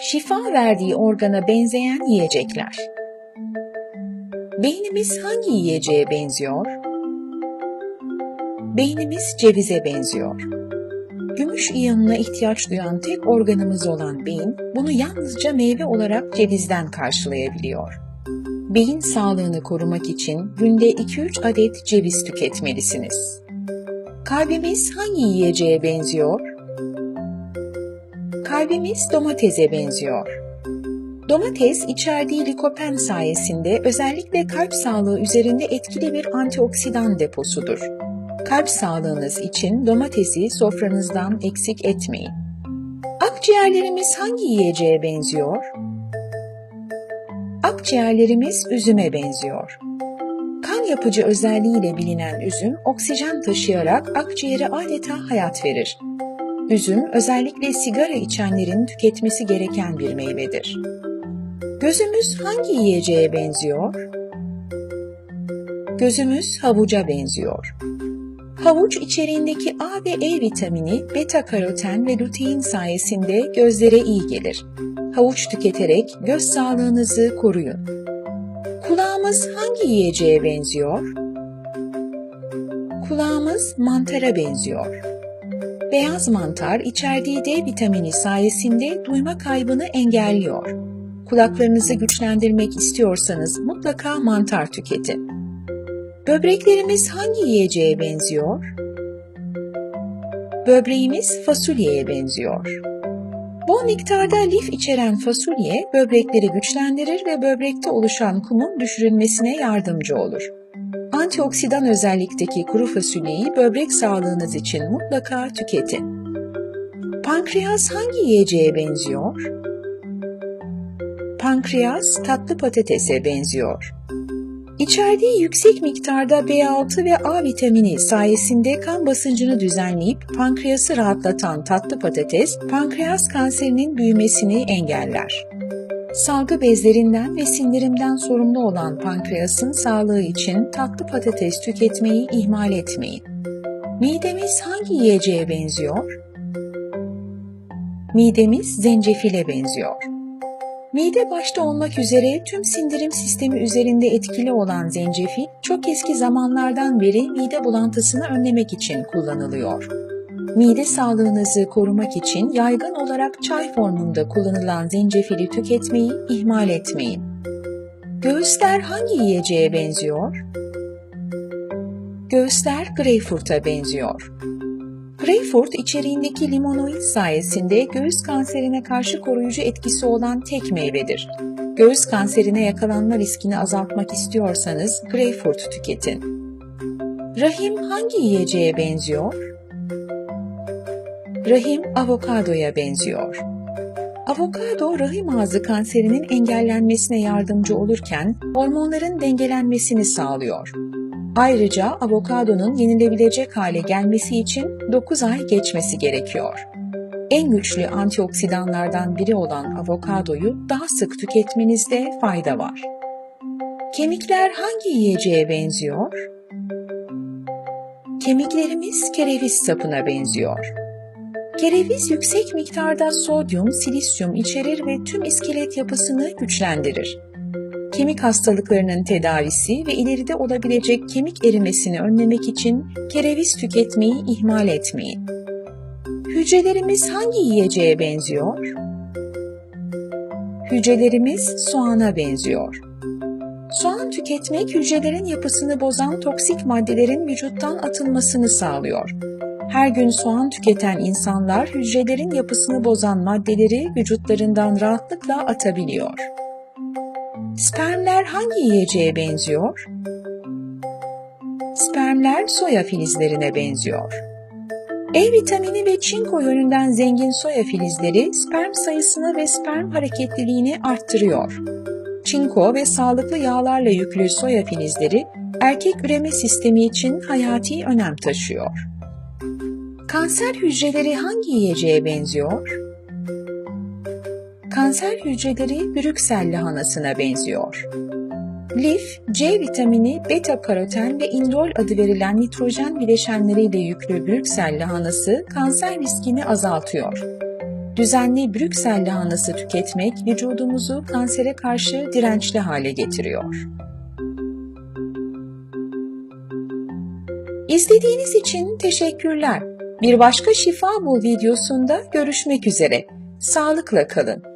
şifa verdiği organa benzeyen yiyecekler. Beynimiz hangi yiyeceğe benziyor? Beynimiz cevize benziyor. Gümüş iyonuna ihtiyaç duyan tek organımız olan beyin, bunu yalnızca meyve olarak cevizden karşılayabiliyor. Beyin sağlığını korumak için günde 2-3 adet ceviz tüketmelisiniz. Kalbimiz hangi yiyeceğe benziyor? Kalbimiz domatese benziyor. Domates içerdiği likopen sayesinde özellikle kalp sağlığı üzerinde etkili bir antioksidan deposudur. Kalp sağlığınız için domatesi sofranızdan eksik etmeyin. Akciğerlerimiz hangi yiyeceğe benziyor? Akciğerlerimiz üzüme benziyor. Kan yapıcı özelliğiyle bilinen üzüm oksijen taşıyarak akciğere adeta hayat verir. Üzüm özellikle sigara içenlerin tüketmesi gereken bir meyvedir. Gözümüz hangi yiyeceğe benziyor? Gözümüz havuca benziyor. Havuç içeriğindeki A ve E vitamini, beta karoten ve lutein sayesinde gözlere iyi gelir. Havuç tüketerek göz sağlığınızı koruyun. Kulağımız hangi yiyeceğe benziyor? Kulağımız mantara benziyor. Beyaz mantar içerdiği D vitamini sayesinde duyma kaybını engelliyor. Kulaklarınızı güçlendirmek istiyorsanız mutlaka mantar tüketin. Böbreklerimiz hangi yiyeceğe benziyor? Böbreğimiz fasulyeye benziyor. Bol miktarda lif içeren fasulye böbrekleri güçlendirir ve böbrekte oluşan kumun düşürülmesine yardımcı olur. Antioksidan özellikteki kuru fasulyeyi böbrek sağlığınız için mutlaka tüketin. Pankreas hangi yiyeceğe benziyor? Pankreas tatlı patatese benziyor. İçerdiği yüksek miktarda B6 ve A vitamini sayesinde kan basıncını düzenleyip pankreası rahatlatan tatlı patates, pankreas kanserinin büyümesini engeller. Salgı bezlerinden ve sindirimden sorumlu olan pankreasın sağlığı için tatlı patates tüketmeyi ihmal etmeyin. Midemiz hangi yiyeceğe benziyor? Midemiz zencefile benziyor. Mide başta olmak üzere tüm sindirim sistemi üzerinde etkili olan zencefil çok eski zamanlardan beri mide bulantısını önlemek için kullanılıyor. Mide sağlığınızı korumak için yaygın olarak çay formunda kullanılan zencefili tüketmeyi ihmal etmeyin. Göğüsler hangi yiyeceğe benziyor? Göğüsler greyfurta benziyor. Greyfurt içeriğindeki limonoid sayesinde göğüs kanserine karşı koruyucu etkisi olan tek meyvedir. Göğüs kanserine yakalanma riskini azaltmak istiyorsanız greyfurt tüketin. Rahim hangi yiyeceğe benziyor? Rahim avokadoya benziyor. Avokado rahim ağzı kanserinin engellenmesine yardımcı olurken hormonların dengelenmesini sağlıyor. Ayrıca avokadonun yenilebilecek hale gelmesi için 9 ay geçmesi gerekiyor. En güçlü antioksidanlardan biri olan avokadoyu daha sık tüketmenizde fayda var. Kemikler hangi yiyeceğe benziyor? Kemiklerimiz kereviz sapına benziyor. Kereviz yüksek miktarda sodyum, silisyum içerir ve tüm iskelet yapısını güçlendirir kemik hastalıklarının tedavisi ve ileride olabilecek kemik erimesini önlemek için kereviz tüketmeyi ihmal etmeyin. Hücrelerimiz hangi yiyeceğe benziyor? Hücrelerimiz soğana benziyor. Soğan tüketmek hücrelerin yapısını bozan toksik maddelerin vücuttan atılmasını sağlıyor. Her gün soğan tüketen insanlar hücrelerin yapısını bozan maddeleri vücutlarından rahatlıkla atabiliyor. Spermler hangi yiyeceğe benziyor? Spermler soya filizlerine benziyor. E vitamini ve çinko yönünden zengin soya filizleri sperm sayısını ve sperm hareketliliğini arttırıyor. Çinko ve sağlıklı yağlarla yüklü soya filizleri erkek üreme sistemi için hayati önem taşıyor. Kanser hücreleri hangi yiyeceğe benziyor? kanser hücreleri Brüksel lahanasına benziyor. Lif, C vitamini, beta karoten ve indol adı verilen nitrojen bileşenleriyle yüklü Brüksel lahanası kanser riskini azaltıyor. düzenli Brüksel lahanası tüketmek vücudumuzu kansere karşı dirençli hale getiriyor. İzlediğiniz için teşekkürler. Bir başka Şifa Bul videosunda görüşmek üzere. Sağlıkla kalın.